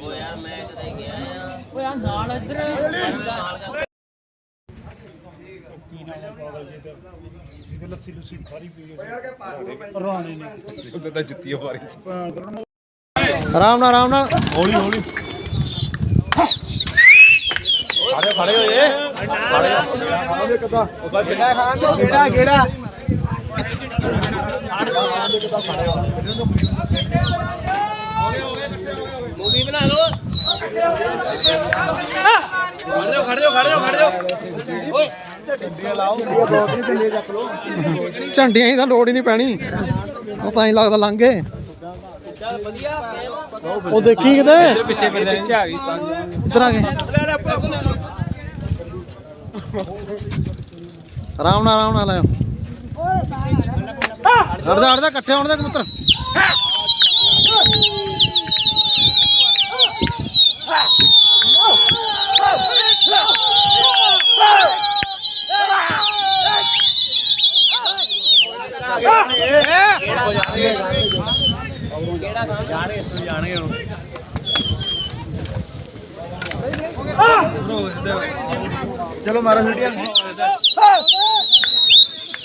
ਉਹ ਯਾਰ ਮੈਂ ਕਦੇ ਗਿਆ ਆ ਓਏ ਆ ਨਾਲ। ਇੱਧਰ ਲੱਸੀ ਲੁੱਸੀ ਸਾਰੀ ਪੀ ਗਏ ਰਾਣੇ ਨੇ ਉਹਦੇ ਤਾਂ ਜੁੱਤੀ ਮਾਰੀ ਆਰਾਮ ਨਾਲ ਆਰਾਮ ਨਾਲ ਹੌਲੀ ਹੌਲੀ ਖੜੇ ਖੜੇ ਹੋਏ ਖੜੇ ਕਿਹੜਾ ਕਿਹੜਾ ਮੂਵੀ ਬਣਾ ਲਓ। ਖੜ ਜਾਓ ਖੜ ਜਾਓ ਖੜ ਜਾਓ ਖੜ ਜਾਓ। ਓਏ। ਝੰਡੀਆਂ ਹੀ ਤਾਂ ਲੋੜ ਹੀ ਨਹੀਂ ਪੈਣੀ। ਉਹ ਤਾਂ ਹੀ ਲੱਗਦਾ ਲੰਘ ਉਹ ਦੇਖੀ ਕਿਤੇ? ਪਿੱਛੇ ਪਿੱਛੇ ਆ ਗਈ ਇੱਧਰ ਆ ਗਏ। ਆਰਾਮ ਨਾਲ ਆਰਾਮ ਨਾਲ ਆਇਓ। ਹਟਦਾ ਹਟਦਾ ਇਕੱਠੇ ਹੋਣ ਦੇ ਕਬੂਤਰ। ਚਲੋ ਮਾਰੋ ਛੁੱਟੀਆਂ।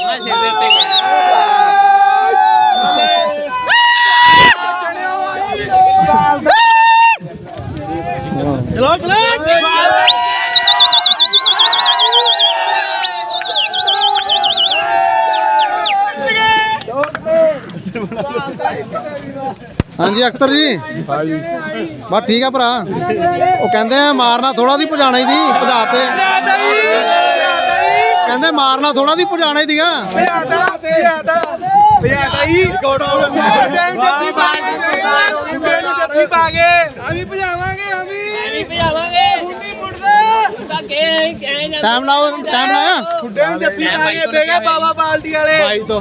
ਮੈਂ ਸਿਰ ਦੇ ਉੱਤੇ ਗਿਆ ਚਲੋ ਚਲੋ ਹਾਂਜੀ ਅਖਤਰ ਜੀ। ਹਾਂਜੀ। ਬਸ ਠੀਕ ਆ ਭਰਾ। ਉਹ ਕਹਿੰਦੇ ਆ ਮਾਰਨਾ ਥੋੜਾ ਦੀ ਭਜਾਣਾ ਹੀ ਦੀ ਭਜਾ ਤੇ। ਕਹਿੰਦੇ ਮਾਰਨਾ ਥੋੜਾ ਦੀ ਭਜਾਣਾ ਹੀ ਦੀਗਾ ਐਵੇਂ ਭਜਾਵਾਂਗੇ ਕੁੰਡੀ ਮੁੜਦਾ ਤਾਂ ਕੇ ਕਹਿ ਜਾ ਟਾਈਮ ਲਾਓ ਟਾਈਮ ਲਾਇਆ। ਖੁੱਡੇ ਨੂੰ ਜੱਫੀ ਪਾ ਕੇ ਬੇਗੇ ਬਾਬਾ ਬਾਲਟੀ ਵਾਲੇ। ਬਾਈ ਤੋਂ।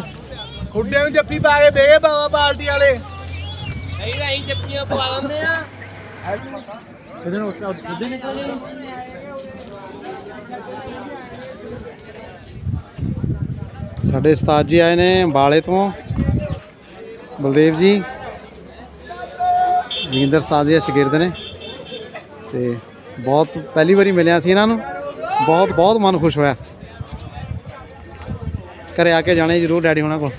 ਖੁੱਡੇ ਨੂੰ ਜੱਫੀ ਪਾ ਕੇ ਬੇਗੇ ਬਾਬਾ ਬਾਲਟੀ ਵਾਲੇ। ਅਸੀਂ ਤਾਂ ਅਸੀਂ ਜੱਪੀਆਂ ਪਵਾ ਲੈਂਦੇ ਆ। ਸਾਡੇ ਉਸਤਾਦ ਜੀ ਆਏ ਨੇ ਅੰਬਾਲੇ ਤੋਂ। ਬਲਦੇਵ ਜੀ। ਜੀਂਦਰ ਸਾਹਿਬ ਦੇ ਸ਼ਾਗਿਰਦ ਨੇ। ਤੇ ਬਹੁਤ ਪਹਿਲੀ ਵਾਰੀ ਮਿਲਿਆ ਸੀ ਇਹਨਾਂ ਨੂੰ। ਬਹੁਤ ਬਹੁਤ ਮਨ ਖੁਸ਼ ਹੋਇਆ। ਘਰੇ ਆ ਕੇ ਜਾਣੇ ਜ਼ਰੂਰ ਡੈਡੀ ਹੋਣਾ ਕੋਲ।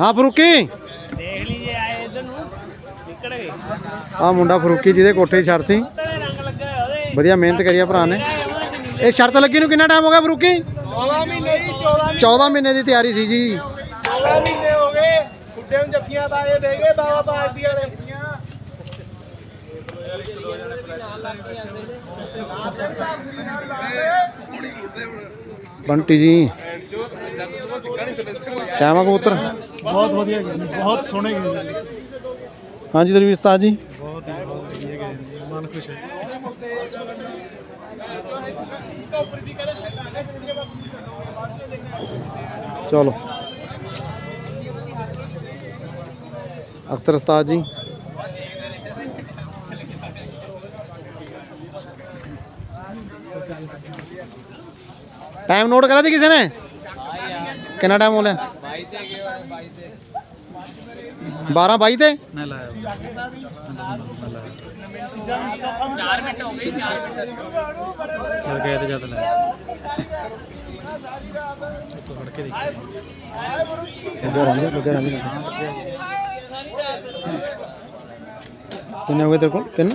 ਹਾਂ ਫਰੂਕੀ? ਦੇਖ ਲੀਜੇ ਆਏ ਇਧਰ ਨੂੰ ਗਏ। ਆ ਮੁੰਡਾ ਫਰੂਕੀ ਜਿਹਦੇ ਕੋਠੇ ਛੜ ਸੀ। ਲੱਗਾ ਵਧੀਆ ਮਿਹਨਤ ਕਰੀ ਆ ਭਰਾ ਨੇ। ਇਹ ਸ਼ਰਤ ਲੱਗੀ ਨੂੰ ਕਿੰਨਾ ਟਾਈਮ ਹੋ ਗਿਆ ਫਰੂਕੀ? 14 ਮਹੀਨੇ ਦੀ 14 14 ਮਹੀਨੇ ਦੀ ਤਿਆਰੀ ਸੀ ਜੀ। 14 ਮਹੀਨੇ ਹੋ ਗਏ। ਖੁੱਡੇ ਨੂੰ ਜੱਫੀਆਂ ਪਾ ਕੇ ਬੇਗੇ ਬਾਬਾ ਬਾਲਟੀ ਵਾਲੇ। ਬੰਟੀ ਜੀ ਕਿਆ ਵਾ ਕਬੂਤਰ ਬਹੁਤ ਵਧੀਆ ਗਏ ਨੇ, ਬਹੁਤ ਸੋਹਣੇ ਗਏ ਨੇ। ਹਾਂਜੀ ਦਰਵੀਰ ਉਸਤਾਦ ਜੀ ਬਹੁਤ ਹੀ ਬਹੁਤ ਵਧੀਆ ਗਏ ਨੇ, ਮਨ ਖੁਸ਼ ਹੈ ਚਲੋ ਅਖਤਰ ਉਸਤਾਦ ਜੀ ਟਾਈਮ ਨੋਟ ਕਰਾ ਦੀ ਕਿਸੇ ਨੇ? ਕਿੰਨਾ ਟਾਈਮ ਹੋ ਲਿਆ 12 22 ਤੇ? ਨਾ ਲਾਇਆ 4 ਮਿੰਟ ਹੋ ਗਏ 4 ਮਿੰਟ ਜਦ ਗਏ ਤੇ ਜਦ ਲਾਇਆ ਇੱਕ ਕੇ ਦੇਖੀ ਲੱਗੇ ਰਹਿੰਦੇ ਲੱਗੇ ਰਹਿੰਦੇ ਕਿੰਨੇ ਹੋ ਗਏ ਤੇਰੇ ਕੋਲ? ਤਿੰਨ?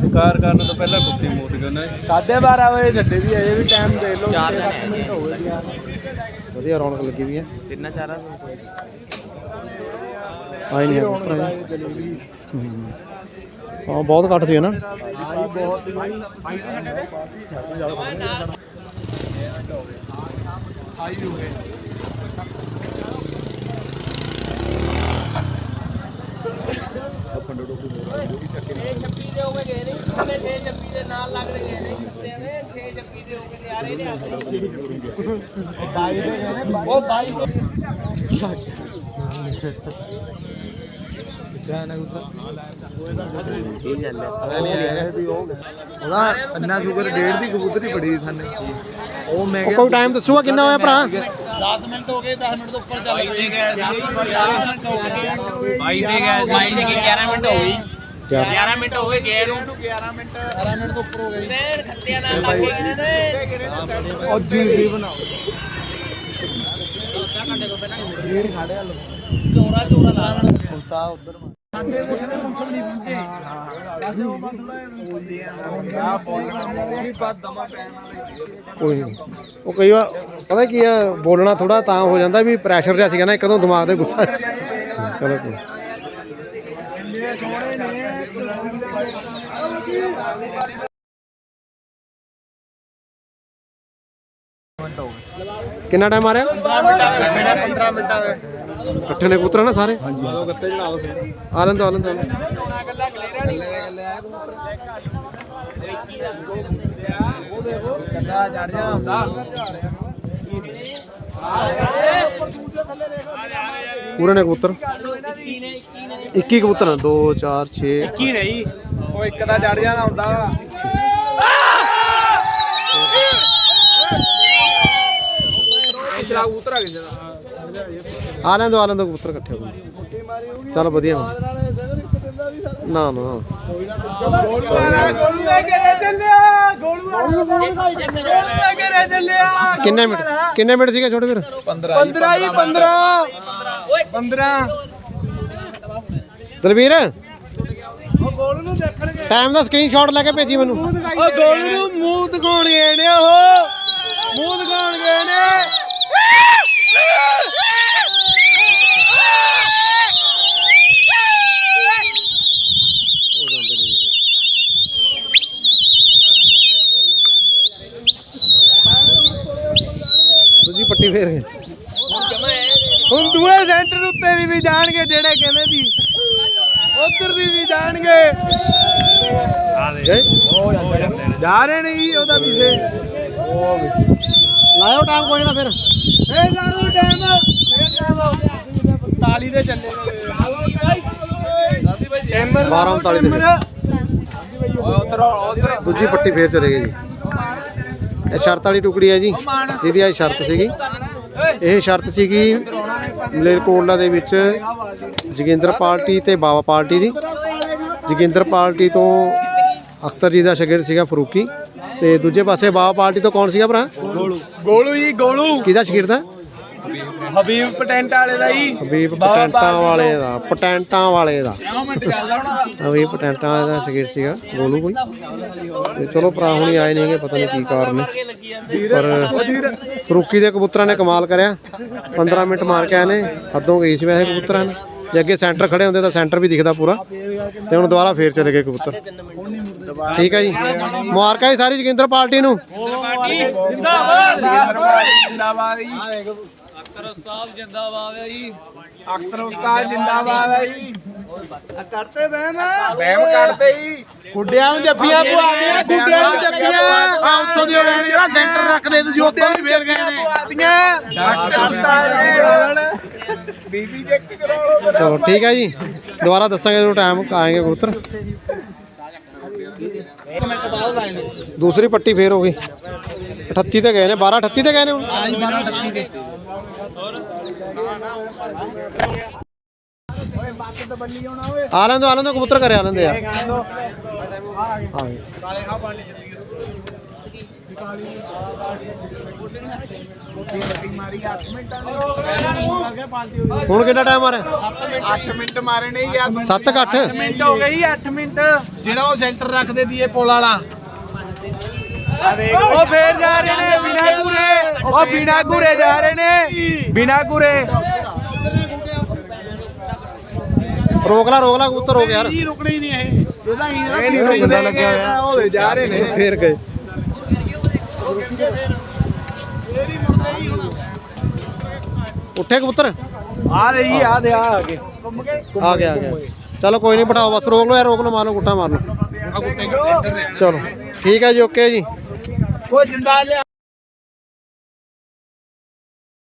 ਸ਼ਿਕਾਰ ਕਰਨ ਤੋਂ ਪਹਿਲਾਂ ਕੁੱਤੀ ਮੋੜ ਗਏ ਨਾ। 12:30 ਵਜੇ ਛੱਡੇ ਵੀ ਅਜੇ ਵੀ ਟਾਈਮ ਦੇ ਲਓ 6 ਮਿੰਟ ਹੋ ਗਏ ਯਾਰ। ਵਧੀਆ ਰੌਣਕ ਲੱਗੀ ਵੀ ਹੈ। ਤਿੰਨਾ ਚਾਰਾ ਆਈ ਨਹੀਂ ਹੈ ਦੀ ਹੂੰ। ਹਾਂ ਬਹੁਤ ਘੱਟ ਸੀ ਨਾ। ਉਹਦਾ ਅੰਨਾ ਸ਼ੂਗਰ ਡੇਢ ਦੀ ਕਬੂਤਰੀ ਬੜੀ ਸਾਨੇ। ਉਹ ਮੈਂ ਉਹ ਕੋਈ ਟਾਈਮ ਦੱਸੂਗਾ ਕਿੰਨਾ ਹੋਇਆ ਭਰਾ? 10 ਮਿੰਟ ਹੋ ਗਏ 10 ਮਿੰਟ ਤੋਂ ਉੱਪਰ ਚੱਲ ਗਏ 22 ਦੇ ਗਏ 22 ਦੇ 11 ਮਿੰਟ ਹੋ ਗਈ 11 ਮਿੰਟ ਹੋ ਗਏ ਗਏ ਨੂੰ। 11 ਮਿੰਟ। 11 ਮਿੰਟ ਤੋਂ ਉੱਪਰ ਹੋ ਗਏ ਟ੍ਰੇਨ ਖੱਤਿਆਂ ਨਾਲ ਲੱਗ ਗਏ ਨੇ। ਉਹ ਜੀ ਦੀ ਬਣਾਓ। ਚੋਰਾ ਚੋਰਾ ਲਾ ਉਸਤਾਦ ਉਧਰ ਕੋਈ ਨਹੀਂ ਉਹ ਕਈ ਵਾਰ ਪਤਾ ਕੀ ਆ ਬੋਲਣਾ ਥੋੜਾ ਤਾਂ ਹੋ ਜਾਂਦਾ ਵੀ ਪ੍ਰੈਸ਼ਰ ਜਿਹਾ ਸੀਗਾ ਨਾ ਇੱਕਦਮ ਦਿਮਾਗ ਤੇ ਗੁੱਸਾ। ਚਲੋ ਕੋਈ ਕਿੰਨਾ ਟਾਈਮ ਆ ਰਿਹਾ? 15 ਮਿੰਟਾਂ ਦੇ ਇਕੱਠੇ ਨੇ ਕਬੂਤਰ ਨਾ ਸਾਰੇ? ਉਹ ਗੱਤੇ ਚੜਾ ਦੋ ਫਿਰ ਆ ਲੈਂਦੇ ਆ ਲੈਂਦੇ ਕੱਲਾ ਚੜ ਜਾ ਹੁੰਦਾ ਪੂਰੇ ਨੇ ਕਬੂਤਰ? 21 ਕਬੂਤਰ 2 4 6 ਕੀ ਨਹੀਂ ਉਹ ਇੱਕ ਦਾ ਚੜ ਜਾਣਾ ਹੁੰਦਾ। ਪਿਛਲਾ ਉਤਰ ਆ ਗਿਆ ਆ ਲੈਂਦੇ ਆ ਲੈਂਦੇ ਕਬੂਤਰ ਇਕੱਠੇ ਹੋ ਗਏ। ਚਲ ਵਧੀਆ। ਵਾ। ਨਾ ਨਾ। ਗੋਲੂ ਲੈ ਕੇ ਚੱਲਿਆ ਗੋਲੂ ਗੋਲੂ ਲੈ ਕੇ ਚੱਲਿਆ। ਕਿੰਨੇ ਮਿੰਟ ਕਿੰਨੇ ਮਿੰਟ ਸੀਗੇ ਛੋਟੇ ਵੀਰ? 15 ਹੀ 15 15 ਦਲਵੀਰ ਟਾਈਮ ਦਾ ਸਕਰੀਨਸ਼ਾਟ ਲੈ ਕੇ ਭੇਜੀ ਮੈਨੂੰ। ਉਹ ਗੋਲੂ ਨੂੰ ਮੂੰਹ ਦਿਖਾਉਣ ਗਏ ਨੇ ਉਹ ਮੂੰਹ ਦਿਖਾਉਣ ਗਏ ਨੇ। ਦੂਜੀ ਪੱਟੀ ਫੇਰ। ਹੁਣ ਦੂਏ ਸੈਂਟਰ ਉੱਤੇ ਵੀ ਵੀ ਜਾਣਗੇ ਜਿਹੜੇ ਕਹਿੰਦੇ ਸੀ ਉਧਰ ਦੀ ਵੀ ਜਾਣਗੇ। ਗਏ ਜਾ। ਰਹੇ ਨੇ ਜੀ ਉਹਦਾ ਪਿੱਛੇ ਲਾਇਓ ਟਾਈਮ ਕੋਈ ਨਾ ਫਿਰ। ਇਹ ਜਾਰੂ ਟਾਈਮ ਇਹ ਟਾਈਮ ਤਾਲੀ ਦੇ ਚੱਲੇ ਟਾਈਮਰ 12:39 ਦੇ। ਦੂਜੀ ਪੱਟੀ ਫੇਰ ਚਲੇ ਗਏ ਜੀ। ਇਹ ਸ਼ਰਤ ਵਾਲੀ ਟੁਕੜੀ ਹੈ ਜੀ। ਜਿਹਦੀ ਅੱਜ ਸ਼ਰਤ ਸੀਗੀ। ਇਹ ਸ਼ਰਤ ਸੀਗੀ ਮਲੇਰਕੋਟਲਾ ਦੇ ਵਿੱਚ ਜੋਗਿੰਦਰ ਪਾਰਟੀ ਤੇ ਬਾਵਾ ਪਾਰਟੀ ਦੀ। ਜੋਗਿੰਦਰ ਪਾਰਟੀ ਤੋਂ ਅਖਤਰ ਜੀ ਦਾ ਸ਼ਗਿਰਦ ਸੀਗਾ ਫਰੂਕੀ ਤੇ ਦੂਜੇ ਪਾਸੇ ਬਾਵਾ ਪਾਰਟੀ ਤੋਂ ਕੌਣ ਸੀਗਾ ਭਰਾ? ਗੋਲੂ। ਜੀ ਗੋਲੂ। ਕਿਹਦਾ ਸ਼ਗਿਰਦ? ਹੈ ਹਬੀਬ ਪਟੈਂਟ ਵਾਲੇ ਦਾ ਜੀ। ਹਬੀਬ ਪਟੈਂਟਾਂ ਵਾਲੇ ਦਾ ਪਟੈਂਟਾਂ ਵਾਲੇ ਦਾ। ਮਿੰਟ ਚੱਲਦਾ ਹੁਣ ਹਬੀਬ ਪਟੈਂਟਾਂ ਵਾਲੇ ਦਾ ਸ਼ਗਿਰਦ ਸੀਗਾ ਗੋਲੂ ਕੋਈ ਤੇ ਚਲੋ ਭਰਾ ਹੁਣੀ ਆਏ ਨਹੀਂਗੇ ਪਤਾ ਨਹੀਂ ਕੀ ਕਾਰਨ ਹੈ ਪਰ ਫਰੂਕੀ ਦੇ ਕਬੂਤਰਾਂ ਨੇ ਕਮਾਲ ਕਰਿਆ। 15 ਮਿੰਟ ਮਾਰ ਕੇ ਆਏ ਨੇ ਹੱਦੋਂ ਗਈ ਸੀ ਵੈਸੇ ਕਬੂਤਰਾਂ ਨੇ। ਜੇ ਅੱਗੇ ਸੈਂਟਰ ਖੜੇ ਹੁੰਦੇ ਤਾਂ ਸੈਂਟਰ ਵੀ ਦਿਖਦਾ ਪੂਰਾ। ਤੇ ਹੁਣ ਦੁਬਾਰਾ ਫੇਰ ਚਲੇ ਗਏ ਕਬੂਤਰ। ਠੀਕ ਹੈ ਜੀ। ਮੁਬਾਰਕਾਂ ਜੀ ਸਾਰੀ ਜੋਗਿੰਦਰ ਪਾਰਟੀ ਨੂੰ। ਜਿੰਦਾਬਾਦ ਜੀ। ਅਖਤਰ ਉਸਤਾਦ ਜਿੰਦਾਬਾਦ ਹੈ ਜੀ। ਅਖਤਰ ਉਸਤਾਦ ਜਿੰਦਾਬਾਦ ਹੈ ਜੀ। ਕਰਤੇ ਬਹਿਮ ਬਹਿਮ ਕਰਦੇ ਜੀ। ਗੁੱਡਿਆਂ ਨੂੰ ਜੱਫੀਆਂ ਪਵਾ ਦੀਆਂ ਗੁੱਡਿਆਂ ਨੂੰ ਜੱਫੀਆਂ ਆ ਉੱਥੋਂ ਦੀ ਹੋਣੀ ਜਿਹੜਾ ਸੈਂਟਰ ਰੱਖਦੇ ਤੁਸੀਂ ਉੱਥੋਂ ਵੀ ਫੇਰ ਗਏ ਨੇ। ਡਾਕਟਰ ਉਸਤਾਦ ਨੇ। ਬੀਬੀ ਚੈੱਕ ਕਰਾਓ ਚਲੋ ਠੀਕ ਹੈ ਜੀ। ਦੁਬਾਰਾ ਦੱਸਾਂਗੇ ਜਦੋਂ ਟਾਈਮ ਆਏਗੇ ਕਬੂਤਰ। ਦੂਸਰੀ ਪੱਟੀ ਫੇਰ ਹੋ ਗਈ। 38 ਤੇ ਗਏ ਨੇ 12 38 ਤੇ ਗਏ ਨੇ ਹੁਣ? ਆਜ 12 38 ਦੇ ਆ ਲੈਂਦੇ ਆ ਲੈਂਦੇ ਕਬੂਤਰ ਘਰੇ ਆ ਲੈਂਦੇ ਆ। ਹੁਣ ਕਿੰਨਾ ਟਾਈਮ ਆ ਰਿਹਾ 8 ਮਿੰਟ ਮਾਰੇ ਨੇ ਯਾਰ 7 ਘੱਟ ਮਿੰਟ ਹੋ ਗਏ 8 ਮਿੰਟ। ਜਿਹੜਾ ਉਹ ਸੈਂਟਰ ਰੱਖਦੇ ਦੀ ਇਹ ਪੁਲ ਵਾਲਾ। ਉਹ ਫੇਰ ਜਾ ਰਹੇ ਨੇ ਬਿਨਾ ਘੂਰੇ। ਉਹ ਬਿਨਾ ਘੂਰੇ ਜਾ ਰਹੇ ਨੇ। ਬਿਨਾ ਘੂਰੇ। ਰੋਕ ਲਾ ਰੋਕ ਲਾ ਕਬੂਤਰ ਹੋ ਗਿਆ ਯਾਰ। ਜੀ ਰੁਕਣਾ ਹੀ ਨਹੀਂ ਇਹ। ਇਹਦਾ ਹੀ ਨਹੀਂ ਰੁਕਦਾ ਲੱਗਿਆ ਹੋਇਆ। ਉਹ ਜਾ ਰਹੇ ਨੇ। ਫੇਰ ਗਏ। ਉੱਠੇ ਕਬੂਤਰ? ਆ ਰਹੀ ਆ ਦੇ ਆ ਅੱਗੇ ਆ ਗਿਆ ਆ ਗਿਆ। ਚਲੋ ਕੋਈ ਨਹੀਂ ਬਿਠਾਓ। ਬਸ ਰੋਕ ਲਓ ਯਾਰ ਰੋਕ ਲਓ ਮਾਰ ਲਓ। ਗੁੱਟਾ ਮਾਰ ਲਓ ਚਲੋ ਠੀਕ ਹੈ ਜੀ ਓਕੇ ਜੀ। ਉਹ ਜਿੰਦਾ ਲਿਆ